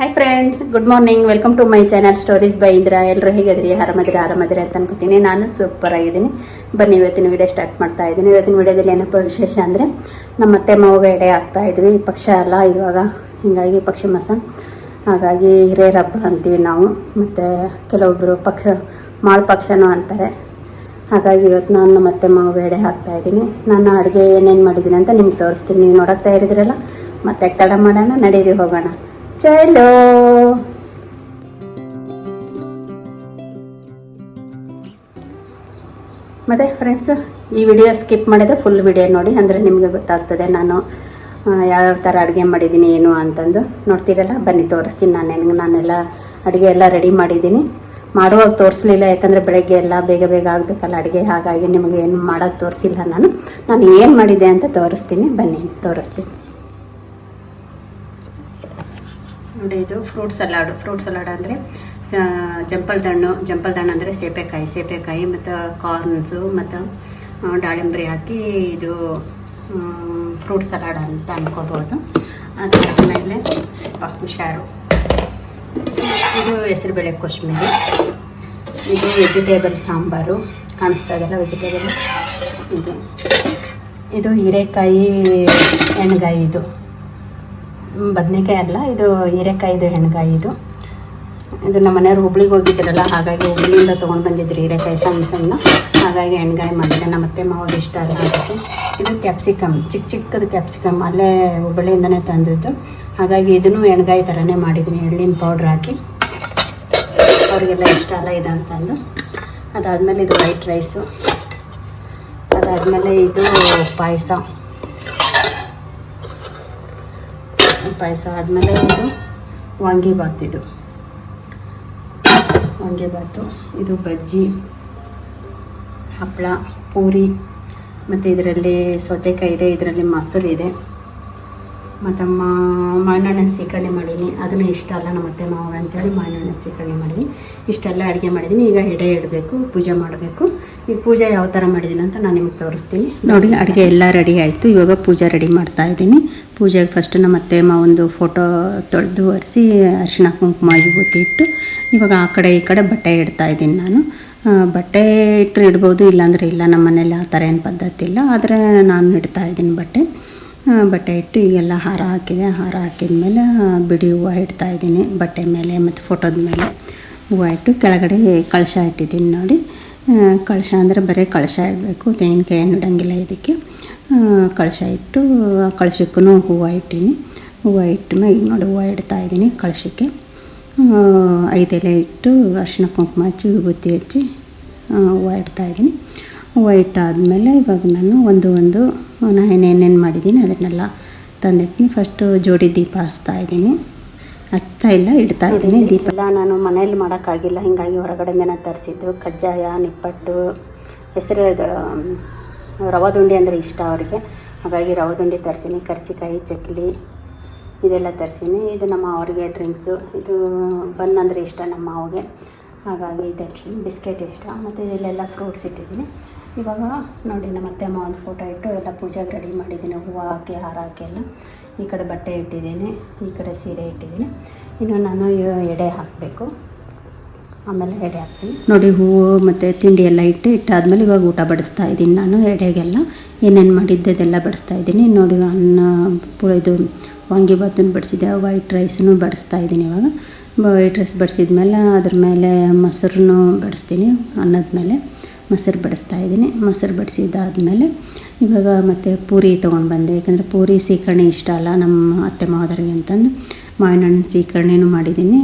Hi friends good morning welcome to my channel stories by Indra ಎಲ್ಲರೂ ಹೇಗಿದ್ರಿ ಆರಾಮದಿರಿ? ಆರಾಮದಿರಿ ಅಂತ ಅನ್ಕೋತೀನಿ. ನಾನು ಸೂಪರ್ ಆಗಿದ್ದೀನಿ. ಬನ್ನಿ, ಇವತ್ತಿನ ವಿಡಿಯೋ ಸ್ಟಾರ್ಟ್ ಮಾಡ್ತಾ ಇದ್ದೀನಿ. ಇವತ್ತಿನ ವಿಡಿಯೋದಲ್ಲಿ ಏನಪ್ಪ ವಿಶೇಷ ಅಂದರೆ, ನಮ್ಮ ಅತ್ತೆ ಮಾವಾಗ ಎಡೆ ಆಗ್ತಾ ಇದ್ವಿ. ಪಕ್ಷ ಅಲ್ಲ, ಇವಾಗ ಹೀಗಾಗಿ ಪಕ್ಷಿ ಮಾಸ. ಹಾಗಾಗಿ ಹಿರಿಯರ ಹಬ್ಬ ಅಂತೀವಿ ನಾವು. ಮತ್ತು ಕೆಲವೊಬ್ಬರು ಪಕ್ಷ, ಮಾಳ್ ಪಕ್ಷನೂ ಅಂತಾರೆ. ಹಾಗಾಗಿ ಇವತ್ತು ನಾನು ನಮ್ಮ ಅತ್ತೆ ಮಾವಾಗ ಎಡೆ ಹಾಕ್ತಾ ಇದ್ದೀನಿ. ನಾನು ಅಡುಗೆ ಏನೇನು ಮಾಡಿದ್ದೀನಿ ಅಂತ ನಿಮ್ಗೆ ತೋರಿಸ್ತೀನಿ. ನೀವು ನೋಡಕ್ತಾ ಇರಿದ್ರಲ್ಲ ಮತ್ತೆ ತಡ ಮಾಡೋಣ, ನಡೀರಿ, ಹೋಗೋಣ. ಚಲೋ. ಮತ್ತೆ ಫ್ರೆಂಡ್ಸ್ ಈ ವಿಡಿಯೋ ಸ್ಕಿಪ್ ಮಾಡಿದರೆ ಫುಲ್ ವಿಡಿಯೋ ನೋಡಿ, ಅಂದರೆ ನಿಮಗೆ ಗೊತ್ತಾಗ್ತದೆ ನಾನು ಯಾವ್ಯಾವ ಥರ ಅಡುಗೆ ಮಾಡಿದ್ದೀನಿ, ಏನು ಅಂತಂದು. ನೋಡ್ತೀರಲ್ಲ, ಬನ್ನಿ, ತೋರಿಸ್ತೀನಿ ನಾನು ನಿಮ್ಗೆ, ನಾನೆಲ್ಲ ಅಡುಗೆ ಎಲ್ಲ ರೆಡಿ ಮಾಡಿದ್ದೀನಿ. ಮಾಡುವಾಗ ತೋರಿಸ್ಲಿಲ್ಲ, ಯಾಕಂದರೆ ಬೆಳಗ್ಗೆ ಎಲ್ಲ ಬೇಗ ಬೇಗ ಆಗಬೇಕಲ್ಲ ಅಡುಗೆ, ಹಾಗಾಗಿ ನಿಮಗೆ ಏನು ಮಾಡೋದು ತೋರಿಸಿಲ್ಲ ನಾನು. ನಾನು ಏನು ಮಾಡಿದೆ ಅಂತ ತೋರಿಸ್ತೀನಿ, ಬನ್ನಿ, ತೋರಿಸ್ತೀನಿ. ನೋಡಿ, ಇದು ಫ್ರೂಟ್ ಸಲಾಡ್ ಫ್ರೂಟ್ ಸಲಾಡ್ ಅಂದರೆ ಜಂಪಲ್ ಹಣ್ಣು ಜಂಪಲ್ ಹಣ್ಣು ಅಂದರೆ ಸೇಬೆಕಾಯಿ ಸೇಬೆಕಾಯಿ ಮತ್ತು ಕಾರ್ನ್ಸು ಮತ್ತು ದಾಳಿಂಬ್ರಿ ಹಾಕಿ ಇದು ಫ್ರೂಟ್ ಸಲಾಡ್ ಅಂತ ಅನ್ಕೋಬೋದು. ಅದಾದಮೇಲೆ ಹುಷಾರು. ಇದು ಹೆಸರುಬೇಳೆ ಕೊಶ್ಮೀರಿ. ಇದು ವೆಜಿಟೇಬಲ್ ಸಾಂಬಾರು. ಕಾಣಿಸ್ತಾ ಇದೆಲ್ಲ ವೆಜಿಟೇಬಲ್ ಇದು. ಇದು ಹೀರೆಕಾಯಿ, ಎಣ್ಗಾಯಿ ಇದು. ಬದನೆಕಾಯಿ ಅಲ್ಲ, ಇದು ಹೀರೆಕಾಯಿದು ಹೆಣ್ಗಾಯಿ ಇದು. ಇದು ನಮ್ಮ ಮನೆಯವ್ರು ಹುಬ್ಳಿಗೆ ಹೋಗಿದ್ರಲ್ಲ, ಹಾಗಾಗಿ ಹುಬ್ಳಿಯಿಂದ ತೊಗೊಂಡು ಬಂದಿದ್ರು ಹೀರೆಕಾಯಿ ಸಣ್ಣ ಸಣ್ಣ. ಹಾಗಾಗಿ ಎಣ್ಗಾಯಿ ಮಾಡಿದೆ, ನಮ್ಮ ಅತ್ತೆ ಮಾವಾಗ ಇಷ್ಟ ಅಲ್ಲ ಅದಕ್ಕೆ. ಇದು ಕ್ಯಾಪ್ಸಿಕಮ್ ಚಿಕ್ಕ ಚಿಕ್ಕದು ಕ್ಯಾಪ್ಸಿಕಮ್, ಅಲ್ಲೇ ಹುಬ್ಬಳ್ಳಿಯಿಂದನೇ ತಂದಿದ್ದು. ಹಾಗಾಗಿ ಇದನ್ನು ಎಣ್ಗಾಯಿ ಥರನೇ ಮಾಡಿದ್ದೀನಿ, ಎಳ್ಳಿನ ಪೌಡ್ರ್ ಹಾಕಿ. ಅವರಿಗೆಲ್ಲ ಇಷ್ಟ ಅಲ್ಲ ಇದಂತಂದು ಅದಾದಮೇಲೆ ಇದು ವೈಟ್ ರೈಸು ಅದಾದಮೇಲೆ ಇದು ಪಾಯಸ. ಪಾಯಸ ಆದಮೇಲೆ ಇದು ವಾಂಗಿಬಾತ್ ಇದು. ವಾಂಗಿಬಾತು ಇದು ಬಜ್ಜಿ ಹಪ್ಪಳ ಪೂರಿ, ಮತ್ತು ಇದರಲ್ಲಿ ಸೌತೆಕಾಯಿ ಇದೆ, ಇದರಲ್ಲಿ ಮೊಸರು ಇದೆ. ಮತ್ತು ಮಾವಿನಹಣ್ಣು ಸೀಕರಣೆ ಮಾಡೀನಿ. ಅದನ್ನು ಇಷ್ಟ ಅಲ್ಲ ನಮ್ಮ ಅತ್ತೆ ಮಾವ ಅಂತೇಳಿ ಮಾವಿನಹಣ್ಣು ಸೀಕರಣೆ ಮಾಡೀನಿ. ಇಷ್ಟೆಲ್ಲ ಅಡುಗೆ ಮಾಡಿದ್ದೀನಿ ಈಗ ಎಡೆ ಇಡಬೇಕು, ಪೂಜೆ ಮಾಡಬೇಕು. ಈಗ ಪೂಜೆ ಯಾವ ಥರ ಮಾಡಿದ್ದೀನಿ ಅಂತ ನಾನು ನಿಮಗೆ ತೋರಿಸ್ತೀನಿ. ನೋಡಿ, ಅಡುಗೆ ಎಲ್ಲ ರೆಡಿ ಆಯಿತು. ಇವಾಗ ಪೂಜೆ ರೆಡಿ ಮಾಡ್ತಾ ಇದ್ದೀನಿ. ಪೂಜೆಗೆ ಫಸ್ಟ್ ನಮ್ಮ ಅತ್ತೆ ಮಾವೊಂದು ಫೋಟೋ ತೊಳೆದು ಒರೆಸಿ ಅರಿಶಿಣ ಕುಂಕುಮ ವಿಭೂತಿ ಇಟ್ಟು, ಇವಾಗ ಆ ಕಡೆ ಈ ಕಡೆ ಬಟ್ಟೆ ಇಡ್ತಾ ಇದ್ದೀನಿ ನಾನು. ಬಟ್ಟೆ ಇಟ್ಟರೆ ಇಡ್ಬೋದು, ಇಲ್ಲಾಂದರೆ ಇಲ್ಲ, ನಮ್ಮ ಮನೇಲಿ ಆ ಥರ ಏನು ಪದ್ಧತಿ ಇಲ್ಲ, ಆದರೆ ನಾನು ಇಡ್ತಾ ಇದ್ದೀನಿ ಬಟ್ಟೆ. ಬಟ್ಟೆ ಇಟ್ಟು ಈಗೆಲ್ಲ ಹಾರ ಹಾಕಿದೆ, ಹಾರ ಹಾಕಿದ ಮೇಲೆ ಬಿಡಿ ಹೂವು ಇಡ್ತಾ ಇದ್ದೀನಿ ಬಟ್ಟೆ ಮೇಲೆ ಮತ್ತು ಫೋಟೋದ ಮೇಲೆ. ಹೂವು ಇಟ್ಟು ಕೆಳಗಡೆ ಕಳಶ ಇಟ್ಟಿದ್ದೀನಿ ನೋಡಿ. ಕಳಶ ಅಂದರೆ ಬರೀ ಕಳಶ ಇಡಬೇಕು ತೆಂಗಿನಕಾಯಿ ಏನು ಇಡಂಗಿಲ್ಲ ಇದಕ್ಕೆ. ಕಳಶ ಇಟ್ಟು ಕಳಶಕ್ಕೂ ಹೂವು ಇಟ್ಟೀನಿ. ಹೂವು ಇಟ್ಟ ಮೇಲೆ ಈಗ ನೋಡಿ ಹೂವು ಇಡ್ತಾ ಇದ್ದೀನಿ ಕಳಶಕ್ಕೆ. ಐದೆಲೆ ಇಟ್ಟು ಅರಿಶಿನ ಕುಂಕುಮ ಹಚ್ಚಿ, ವಿಭೂತಿ ಹಚ್ಚಿ ಹೂವು ಇಡ್ತಾ ಇದ್ದೀನಿ ಹೂವು ಇಟ್ಟಾದಮೇಲೆ ಇವಾಗ ನಾನು ಒಂದು ಒಂದು ನಾನು ಏನೇನೇನು ಮಾಡಿದ್ದೀನಿ ಅದನ್ನೆಲ್ಲ ತಂದಿಡ್ತೀನಿ. ಫಸ್ಟು ಜೋಡಿ ದೀಪ ಹಚ್ತಾ ಇದ್ದೀನಿ ಹಚ್ತಾ ಇಲ್ಲ ಇಡ್ತಾ ಇದ್ದೀನಿ. ದೀಪ ಎಲ್ಲ ನಾನು ಮನೇಲಿ ಮಾಡೋಕ್ಕಾಗಿಲ್ಲ ಹೀಗಾಗಿ ಹೊರಗಡೆಯಿಂದನೇ ತರಿಸಿದ್ದು. ಕಜ್ಜಾಯ ನಿಪ್ಪಟ್ಟು ಹೆಸರು ರವಾ ದುಂಡಿ ಅಂದರೆ ಇಷ್ಟ ಅವರಿಗೆ. ಹಾಗಾಗಿ ರವಾ ದುಂಡಿ ತರಿಸೀನಿ ಕರ್ಚಿಕಾಯಿ ಚಕ್ಲಿ ಇದೆಲ್ಲ ತರಿಸೀನಿ. ಇದು ನಮ್ಮ ಅವ್ರಿಗೆ ಡ್ರಿಂಕ್ಸು ಇದು ಬನ್ ಅಂದರೆ ಇಷ್ಟ ನಮ್ಮ ಮಾವಿಗೆ. ಹಾಗಾಗಿ ತರಿಸಿ ಬಿಸ್ಕೆಟ್ ಇಷ್ಟ. ಮತ್ತು ಇದರಲ್ಲೆಲ್ಲ ಫ್ರೂಟ್ಸ್ ಇಟ್ಟಿದ್ದೀನಿ. ಇವಾಗ ನೋಡಿ, ನಮ್ಮ ಅಮ್ಮ ಒಂದು ಫೋಟೋ ಇಟ್ಟು ಎಲ್ಲ ಪೂಜೆಗೆ ರೆಡಿ ಮಾಡಿದ್ದೀನಿ, ಹೂವು ಹಾಕಿ, ಹಾರ ಹಾಕಿ ಎಲ್ಲ. ಈ ಕಡೆ ಬಟ್ಟೆ ಇಟ್ಟಿದ್ದೀನಿ, ಈ ಕಡೆ ಸೀರೆ ಇಟ್ಟಿದ್ದೀನಿ. ಇನ್ನು ನಾನು ಎಡೆ ಹಾಕಬೇಕು. ಆಮೇಲೆ ಎಡೆ ಹಾಕ್ತೀನಿ. ನೋಡಿ, ಹೂವು ಮತ್ತು ತಿಂಡಿ ಎಲ್ಲ ಇಟ್ಟು ಇಟ್ಟಾದ್ಮೇಲೆ ಇವಾಗ ಊಟ ಬಡಿಸ್ತಾ ಇದ್ದೀನಿ ನಾನು ಎಡೆಗೆಲ್ಲ. ಏನೇನು ಮಾಡಿದ್ದೆಲ್ಲ ಬಡಿಸ್ತಾ ಇದ್ದೀನಿ. ನೋಡಿ, ಅನ್ನ ಪು- ಇದು ವಾಂಗಿಬಾತನ್ನು ಬಡಿಸಿದ್ದೆ ವೈಟ್ ರೈಸನ್ನು ಬಡಿಸ್ತಾ ಇದ್ದೀನಿ ಇವಾಗ. ವೈಟ್ ರೈಸ್ ಬಡಿಸಿದ ಮೇಲೆ ಅದ್ರ ಮೇಲೆ ಮೊಸರನ್ನು ಬಡಿಸ್ತೀನಿ ಅನ್ನದ ಮೇಲೆ ಮೊಸರು ಬಡಿಸ್ತಾ ಇದ್ದೀನಿ. ಮೊಸರು ಬಡಿಸಿದ್ದಾದಮೇಲೆ ಇವಾಗ ಮತ್ತು ಪೂರಿ ತೊಗೊಂಡು ಬಂದೆ. ಯಾಕಂದರೆ ಪೂರಿ ಸೀಕರ್ಣಿ ಇಷ್ಟ ಅಲ್ಲ ನಮ್ಮ ಅತ್ತೆ ಮಾವದರಿಗೆ ಅಂತಂದು. ಮಾವಿನ ಹಣ್ಣು ಸೀಕರ್ಣಿನೂ ಮಾಡಿದ್ದೀನಿ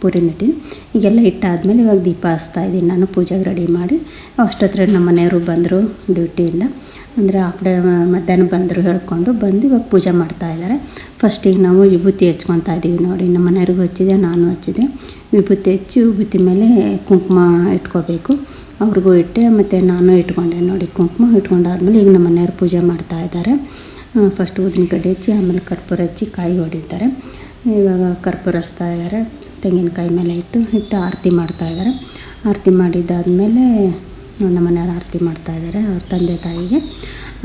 ಪೂರಿ ನೆಟ್ಟಿದ್ದೀನಿ. ಈಗೆಲ್ಲ ಇಟ್ಟಾದಮೇಲೆ ಇವಾಗ ದೀಪ ಹಚ್ತಾ ಇದ್ದೀನಿ. ನಾನು ಪೂಜೆಗೆ ರೆಡಿ ಮಾಡಿ ಅಷ್ಟೊತ್ತಿಗೆ ನಮ್ಮ ಮನೆಯವರು ಬಂದರು ಡ್ಯೂಟಿಯಿಂದ. ಅಂದರೆ ಹಾಫ್ ಡೇ ಮಧ್ಯಾಹ್ನ ಬಂದರು ಹೇಳ್ಕೊಂಡು ಬಂದು ಇವಾಗ ಪೂಜೆ ಮಾಡ್ತಾ ಇದ್ದಾರೆ. ಫಸ್ಟಿಗೆ ನಾವು ವಿಭೂತಿ ಹಚ್ಕೊತಾ ಇದ್ದೀವಿ ನೋಡಿ. ನಮ್ಮ ಮನೆಯವ್ರಿಗೂ ಹಚ್ಚಿದೆ, ನಾನು ಹಚ್ಚಿದೆ. ವಿಭೂತಿ ಹಚ್ಚಿ ವಿಭೂತಿ ಮೇಲೆ ಕುಂಕುಮ ಇಟ್ಕೋಬೇಕು. ಅವ್ರಿಗೂ ಇಟ್ಟೆ, ಮತ್ತು ನಾನು ಇಟ್ಕೊಂಡೆ ನೋಡಿ, ಕುಂಕುಮ ಇಟ್ಕೊಂಡಾದ್ಮೇಲೆ ಈಗ ನಮ್ಮ ಮನೆಯವ್ರು ಪೂಜೆ ಮಾಡ್ತಾ ಇದ್ದಾರೆ. ಫಸ್ಟ್ ಊದಿನ ಕಡ್ಡಿ ಹಚ್ಚಿ, ಆಮೇಲೆ ಕರ್ಪೂರ ಹಚ್ಚಿ ಕಾಯಿ ಹೊಡಿತಾರೆ. ಇವಾಗ ಕರ್ಪೂರ ಹಚ್ತಾ ಇದ್ದಾರೆ, ತೆಂಗಿನಕಾಯಿ ಮೇಲೆ ಇಟ್ಟು ಇಟ್ಟು ಆರತಿ ಮಾಡ್ತಾ ಇದ್ದಾರೆ. ಆರತಿ ಮಾಡಿದ್ದಾದಮೇಲೆ ನಮ್ಮ ಮನೆಯವ್ರು ಆರತಿ ಮಾಡ್ತಾ ಇದ್ದಾರೆ, ಅವ್ರ ತಂದೆ ತಾಯಿಗೆ.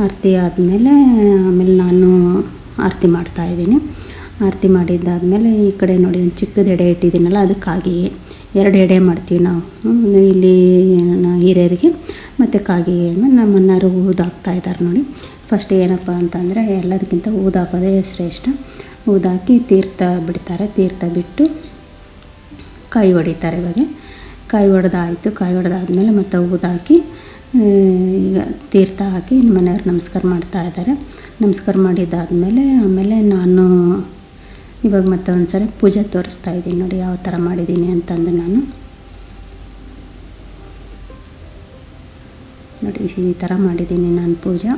ಆರತಿ ಆದಮೇಲೆ, ಆಮೇಲೆ ನಾನು ಆರತಿ ಮಾಡ್ತಾ ಇದ್ದೀನಿ. ಆರತಿ ಮಾಡಿದ್ದಾದಮೇಲೆ ಈ ಕಡೆ ನೋಡಿ, ಒಂದು ಚಿಕ್ಕದೆಡೆ ಇಟ್ಟಿದ್ದೀನಲ್ಲ ಅದಕ್ಕಾಗಿ ಎರಡು ಎಡೆ ಮಾಡ್ತೀವಿ ನಾವು. ಇಲ್ಲಿ ಹಿರಿಯರಿಗೆ ಮತ್ತು ಕಾಗೆ ನಮ್ಮ ಮನೆಯವರು ಊದಾಕ್ತಾ ಇದ್ದಾರೆ ನೋಡಿ. ಫಸ್ಟ್ ಏನಪ್ಪ ಅಂತಂದರೆ ಎಲ್ಲದಕ್ಕಿಂತ ಊದಾಕೋದೇ ಶ್ರೇಷ್ಠ. ಊದಾಕಿ ತೀರ್ಥ ಬಿಡ್ತಾರೆ. ತೀರ್ಥ ಬಿಟ್ಟು ಕಾಯಿ ಹೊಡಿತಾರೆ ಇವಾಗ. ಕಾಯಿ ಹೊಡೆದಾಯಿತು ಕಾಯಿ ಹೊಡೆದಾದ್ಮೇಲೆ ಮತ್ತೆ ಊದಾಕಿ ಈಗ ತೀರ್ಥ ಹಾಕಿ ಮನೆಯವ್ರು ನಮಸ್ಕಾರ ಮಾಡ್ತಾ ಇದ್ದಾರೆ. ನಮಸ್ಕಾರ ಮಾಡಿದ್ದಾದಮೇಲೆ ಆಮೇಲೆ ನಾನು ಇವಾಗ ಮತ್ತೆ ಒಂದ್ಸರಿ ಪೂಜೆ ತೋರಿಸ್ತಾ ಇದ್ದೀನಿ ನೋಡಿ ಯಾವ ಥರ ಮಾಡಿದ್ದೀನಿ ಅಂತಂದು ನಾನು. ನೋಡಿ, ಈ ಥರ ಮಾಡಿದ್ದೀನಿ ನಾನು ಪೂಜೆ.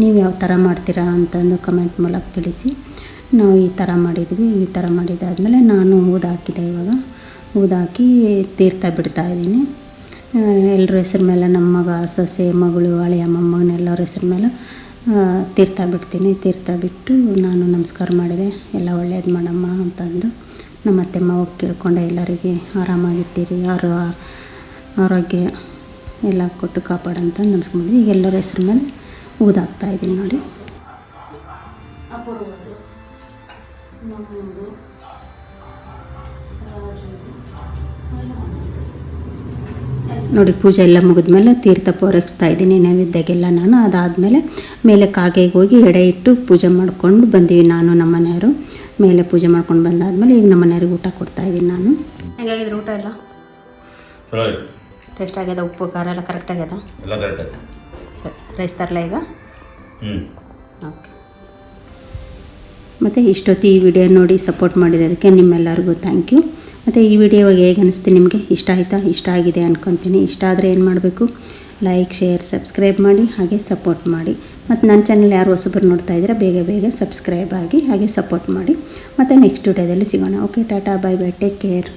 ನೀವು ಯಾವ ಥರ ಮಾಡ್ತೀರಾ ಅಂತಂದು ಕಮೆಂಟ್ ಮೂಲಕ ತಿಳಿಸಿ. ನಾವು ಈ ಥರ ಮಾಡಿದ್ವಿ, ಈ ಥರ ಮಾಡಿದ್ದಾದಮೇಲೆ ನಾನು ಊದು ಹಾಕಿದೆ ಇವಾಗ. ಊದು ಹಾಕಿ ತೀರ್ಥ ಬಿಡ್ತಾ ಇದ್ದೀನಿ. ಎಲ್ಲರ ಹೆಸ್ರ ಮೇಲೆ ನಮ್ಮ ಮಗ ಸೊಸೆ, ಮಗಳು, ಹಳೆಯ ಮೊಮ್ಮಗನ ಎಲ್ಲರ ಹೆಸ್ರ ಮೇಲೆ ತೀರ್ಥ ಬಿಡ್ತೀನಿ, ತೀರ್ಥ ಬಿಟ್ಟು ನಾನು ನಮಸ್ಕಾರ ಮಾಡಿದೆ. ಎಲ್ಲ ಒಳ್ಳೇದು ಮಾಡಮ್ಮ ಅಂತಂದು ನಮ್ಮ ಅತ್ತೆಮ್ಮ ಹೋಗಿ ಕೇಳ್ಕೊಂಡೆ, ಎಲ್ಲರಿಗೆ ಆರಾಮಾಗಿಟ್ಟಿರಿ ಯಾರು ಆರೋಗ್ಯ ಎಲ್ಲ ಕೊಟ್ಟು ಕಾಪಾಡಂತ ನಮಸ್ಕೊಂಡಿದ್ವಿ ಈಗ ಎಲ್ಲರ ಹೆಸ್ರ ಮೇಲೆ ಊದಾಗ್ತಾ ಇದ್ದೀನಿ ನೋಡಿ. ನೋಡಿ ಪೂಜೆ ಎಲ್ಲ ಮುಗಿದ್ಮೇಲೆ ತೀರ್ಥ ಪೂರೈಸ್ತಾ ಇದ್ದೀನಿ. ನೈವೇದ್ಯಕ್ಕೆಲ್ಲ ನಾನು ಅದಾದಮೇಲೆ ಮೇಲೆ ಕಾಗೆಗೆ ಹೋಗಿ ಎಡೆ ಇಟ್ಟು ಪೂಜೆ ಮಾಡ್ಕೊಂಡು ಬಂದೀವಿ ನಾನು ನಮ್ಮ ಮನೆಯವರು. ಮೇಲೆ ಪೂಜೆ ಮಾಡ್ಕೊಂಡು ಬಂದಾದ್ಮೇಲೆ ಈಗ ನಮ್ಮ ಮನೆಯವ್ರಿಗೆ ಊಟ ಕೊಡ್ತಾ ಇದ್ದೀನಿ ನಾನು. ಹೇಗಾಗಿದ್ರೆ ಊಟ ಎಲ್ಲ? ಟೇಸ್ಟ್ ಆಗ್ಯದ? ಉಪ್ಪು ಖಾರ ಎಲ್ಲ ಕರೆಕ್ಟ್ ಆಗ್ಯದ? ಎಲ್ಲ ಕರೆಕ್ಟ್ ಐತೆ ಸರಿ ರೈಸ್ ತರಲ ಈಗ? ಓಕೆ. ಮತ್ತು ಇಷ್ಟೊತ್ತು ಈ ವಿಡಿಯೋ ನೋಡಿ ಸಪೋರ್ಟ್ ಮಾಡಿದ್ದಕ್ಕೆ ನಿಮ್ಮೆಲ್ಲರಿಗೂ ಥ್ಯಾಂಕ್ ಯು ಮತ್ತು ಈ ವಿಡಿಯೋ ಹೇಗೆ ಅನಿಸ್ತು ನಿಮಗೆ? ಇಷ್ಟ ಆಯಿತಾ? ಇಷ್ಟ ಆಗಿದೆ ಅಂದ್ಕೊತೀನಿ ಇಷ್ಟ ಆದರೆ ಏನು ಮಾಡಬೇಕು? ಲೈಕ್ ಶೇರ್ ಸಬ್ಸ್ಕ್ರೈಬ್ ಮಾಡಿ, ಹಾಗೆ ಸಪೋರ್ಟ್ ಮಾಡಿ. ಮತ್ತು ನನ್ನ ಚಾನಲ್ ಯಾರು ಹೊಸಬರು ನೋಡ್ತಾ ಇದ್ದೀರಾ, ಬೇಗ ಬೇಗ ಸಬ್ಸ್ಕ್ರೈಬ್ ಆಗಿ, ಹಾಗೆ ಸಪೋರ್ಟ್ ಮಾಡಿ. ಮತ್ತು ನೆಕ್ಸ್ಟ್ ವಿಡಿಯೋದಲ್ಲಿ ಸಿಗೋಣ. Okay tata bye bye take care